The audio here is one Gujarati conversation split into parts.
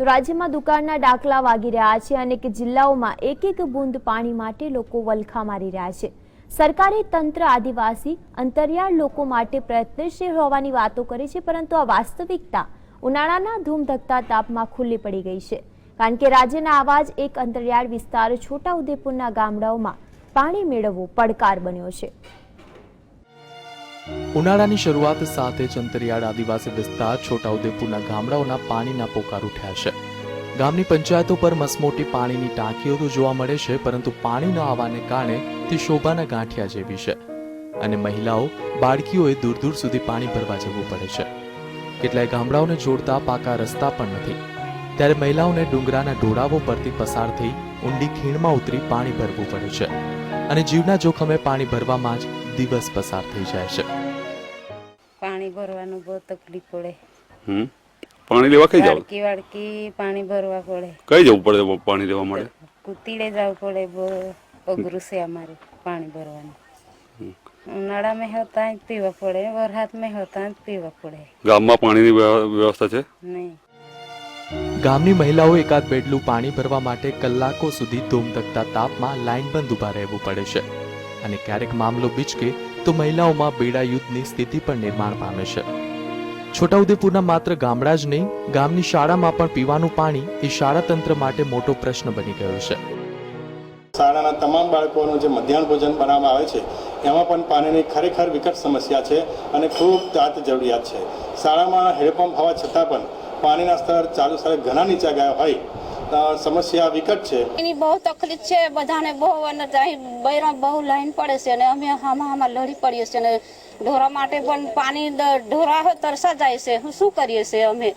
તો રાજ્યમાં દુકાળના ડાકલા વાગી રહ્યા છે અનેક જિલ્લાઓમાં એક એક બૂંદ પાણી માટે લોકો વલખા મારી રહ્યા છે. સરકારે તંત્ર, આદિવાસી, અંતરિયાળ લોકો માટે પ્રયત્નશીલ હોવાની વાતો કરે છે, પરંતુ આ વાસ્તવિકતા ઉનાળાના ધૂમધકતા તાપમાં ખુલ્લી પડી ગઈ છે. કારણ કે રાજ્યના આવા જ એક અંતરિયાળ વિસ્તાર છોટાઉદેપુરના ગામડાઓમાં પાણી મેળવવું પડકાર બન્યો છે. ઉનાળાની શરૂઆત સાથે જ અંતરિયાળ આદિવાસી વિસ્તાર છોટાઉદેપુરના ગામડાઓના પાણીના પોકાર ઉઠ્યા છે. ગામની પંચાયતો પર મસમોટી પાણીની ટાંકીઓ તો જોવા મળે છે, પરંતુ પાણી ન આવવાને કારણે તે શોભાના ગાંઠિયા જેવી છે અને મહિલાઓ, બાળકીઓએ દૂર દૂર સુધી પાણી ભરવા જવું પડે છે. કેટલાય ગામડાઓને જોડતા પાકા રસ્તા પણ નથી. ત્યારે મહિલાઓને ડુંગરાના ઢોળાવો પરથી પસાર થઈ ઊંડી ખીણમાં ઉતરી પાણી ભરવું પડે છે. અને જીવના જોખમે પાણી ભરવામાં જ દિવસ પસાર થઈ જાય છે. પાણી ભરવાનું બહુ તકલીફ પડે. હમ? પાણી લેવા કઈ જાવ વાડકી વાડકી પાણી ભરવા પડે. કઈ જવું પડે પાણી લેવા માટે? કુતીડે જવું પડે બહુ અઘરું છે અમારે પાણી ભરવાનું. ઉનાળામાં હોતા જ પીવા પડે વરસાદમાં હોતા જ પીવા પડે. ગામમાં પાણીની વ્યવસ્થા છે? નહીં. ગામની મહિલાઓ એકાદ બેડલું પાણી ભરવા માટે કલાકો સુધી ધૂમધકતા તાપમાં લાઇનબંધ ઊભા રહેવું પડે છે. અને ક્યારેક મામલો બીચકે તો મહિલાઓમાં બેડા યુદ્ધની સ્થિતિ પણ નિર્માણ પામે છે. છોટાઉદેપુરના માત્ર ગામડા જ નહીં, ગામની શાળામાં પણ પીવાનું પાણી એ શાળા તંત્ર માટે મોટો પ્રશ્ન બની ગયો છે. શાળાના તમામ બાળકોનું જે મધ્યાહન ભોજન બનાવવામાં આવે છે, એમાં પણ પાણીની ખરેખર વિકટ સમસ્યા છે અને ખૂબ તાત જરૂરિયાત છે. શાળામાં હેડપંપ હોવા છતાં પણ પાણીના સ્તર ચાલુ સ્તરે ઘણા નીચા ગયા હોય સમસ્યા વિકટ છે. એની બહુ તકલીફ છે બધાને બહુ અને બૈરા બહુ લાઈન પડે છે અને અમે હામાં હામાં લડી પડીએ છીએ અને ઢોરા માટે પણ પાણી ઢોરા તરસા જાય છે. શું કરીએ છીએ અમે?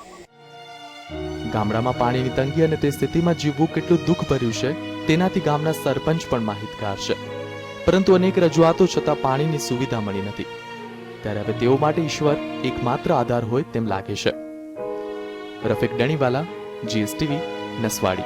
ગામડામાં પાણીની તંગી અને તે સ્થિતિમાં જીવવું કેટલું દુઃખ ભર્યું છે તેનાથી ગામના સરપંચ પણ માહિતગાર છે. પરંતુ અનેક રજૂઆતો છતાં પાણીની સુવિધા મળી નથી. ત્યારે હવે તેઓ માટે ઈશ્વર એકમાત્ર આધાર હોય તેમ લાગે છે. રફીક ડણીવાલા જીએસટીવી નસવાડી